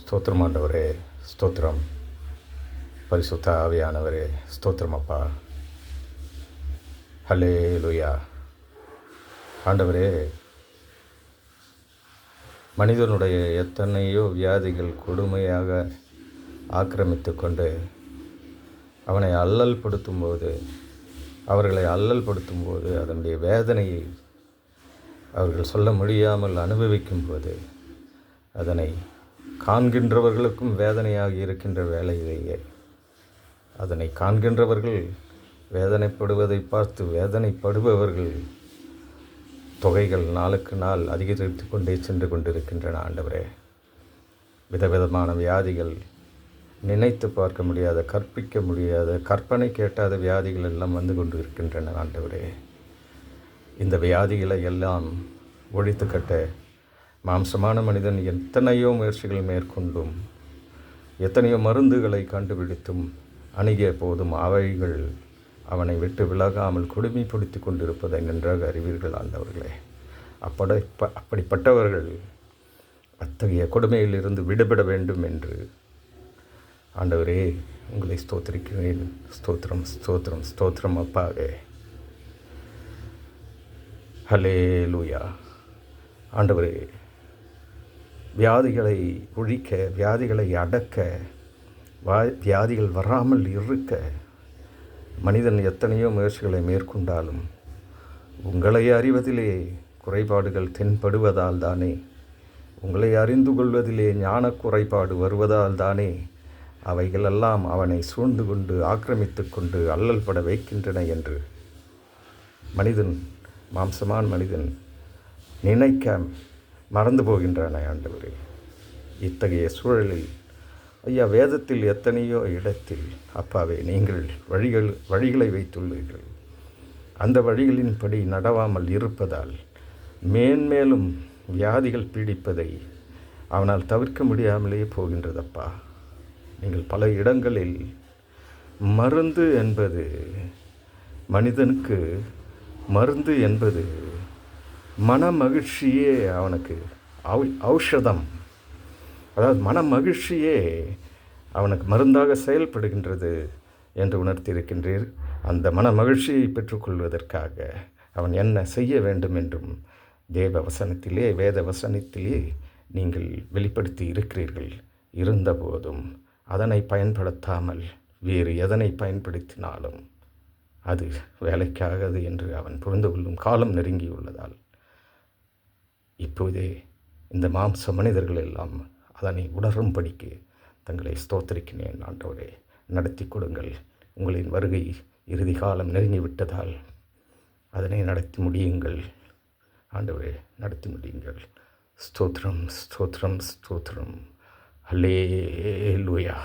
ஸ்தோத்திரம் ஆண்டவரே ஸ்தோத்திரம். பரிசுத்த ஆவியானவரே ஸ்தோத்திரம் அப்பா ஹலே லுயா ஆண்டவரே மனிதனுடைய எத்தனையோ வியாதிகள் கொடுமையாக ஆக்கிரமித்து கொண்டு அவனை அல்லல் படுத்தும்போது அவர்களை அல்லல் படுத்தும்போது அதனுடைய வேதனையை அவர்கள் சொல்ல முடியாமல் அனுபவிக்கும்போது அதனை காண்கின்றவர்களுக்கும் வேதனையாக இருக்கின்ற வேலையிலேயே அதனை காண்கின்றவர்கள் வேதனைப்படுவதை பார்த்து வேதனைப்படுபவர்கள் தொகைகள் நாளுக்கு நாள் அதிகரித்து கொண்டே சென்று கொண்டிருக்கின்றன ஆண்டவரே. விதவிதமான வியாதிகள் நினைத்து பார்க்க முடியாத கற்பிக்க முடியாத கற்பனை கேட்டாத வியாதிகள் எல்லாம் வந்து கொண்டு இருக்கின்றன ஆண்டவரே. இந்த வியாதிகளை எல்லாம் ஒழித்து கட்ட மாம்சமான மனிதன் எத்தனையோ முயற்சிகள் மேற்கொண்டும் எத்தனையோ மருந்துகளை கண்டுபிடித்தும் அணுகிய போதும் அவைகள் அவனை விட்டு விலகாமல் கொடுமைப்படுத்தி கொண்டிருப்பதை நன்றாக அறிவீர்கள் ஆண்டவர்களே. அப்பட அப்படிப்பட்டவர்கள் அத்தகைய கொடுமையிலிருந்து விடுபட வேண்டும் என்று ஆண்டவரே உங்களை ஸ்தோத்திரிக்கிறேன். ஸ்தோத்திரம் ஸ்தோத்திரம் ஸ்தோத்திரம் அப்பாவே. ஹலே லூயா ஆண்டவரே வியாதிகளை ஒழிக்க வியாதிகளை அடக்க வா வியாதிகள் வராமல் இருக்க மனிதன் எத்தனையோ முயற்சிகளை மேற்கொண்டாலும் உங்களை அறிவதிலே குறைபாடுகள் தென்படுவதால் தானே உங்களை அறிந்து கொள்வதிலே ஞான குறைபாடு வருவதால் தானே அவைகளெல்லாம் அவனை சூழ்ந்து கொண்டு ஆக்கிரமித்து கொண்டு அல்லல் பட வைக்கின்றன என்று. மனிதன் மாம்சமான மனிதன் நினைக்க மறந்து போகின்றன ஆண்டவரே. இத்தகைய சூழலில் ஐயா வேதத்தில் எத்தனையோ இடத்தில் அப்பாவே நீங்கள் வழிகள் வழிகளை வைத்துள்ளீர்கள். அந்த வழிகளின்படி நடவாமல் இருப்பதால் மேன்மேலும் வியாதிகள் பீடிப்பதை அவனால் தவிர்க்க முடியாமலே போகின்றதப்பா. நீங்கள் பல இடங்களில் மருந்து என்பது மனிதனுக்கு மருந்து என்பது மன மகிழ்ச்சியே அவனுக்கு ஔஷதம். அதாவது மன மகிழ்ச்சியே அவனுக்கு மருந்தாக செயல்படுகின்றது என்று உணர்த்தியிருக்கின்றீர். அந்த மன மகிழ்ச்சியை பெற்றுக்கொள்வதற்காக அவன் என்ன செய்ய வேண்டும் என்றும் தேவ வசனத்திலே வேத வசனத்திலே நீங்கள் வெளிப்படுத்தி இருக்கிறீர்கள். இருந்தபோதும் அதனை பயன்படுத்தாமல் வேறு எதனை பயன்படுத்தினாலும் அது வேலைக்காகாது என்று அவன் புரிந்து கொள்ளும் காலம் நெருங்கியுள்ளதால். இப்போதே இந்த மாம்ச மனிதர்கள் எல்லாம் அதனை உணரும்படிக்கு தங்களை ஸ்தோத்திரிக்கினேன் ஆண்டவரே. நடத்தி கொடுங்கள். உங்களின் வருகை இறுதி காலம் நெருங்கிவிட்டதால் அதனை நடத்தி முடியுங்கள். ஆண்டவரே நடத்தி முடியுங்கள். ஸ்தோத்திரம் ஸ்தோத்திரம் ஸ்தோத்திரம். ஹலே லூயா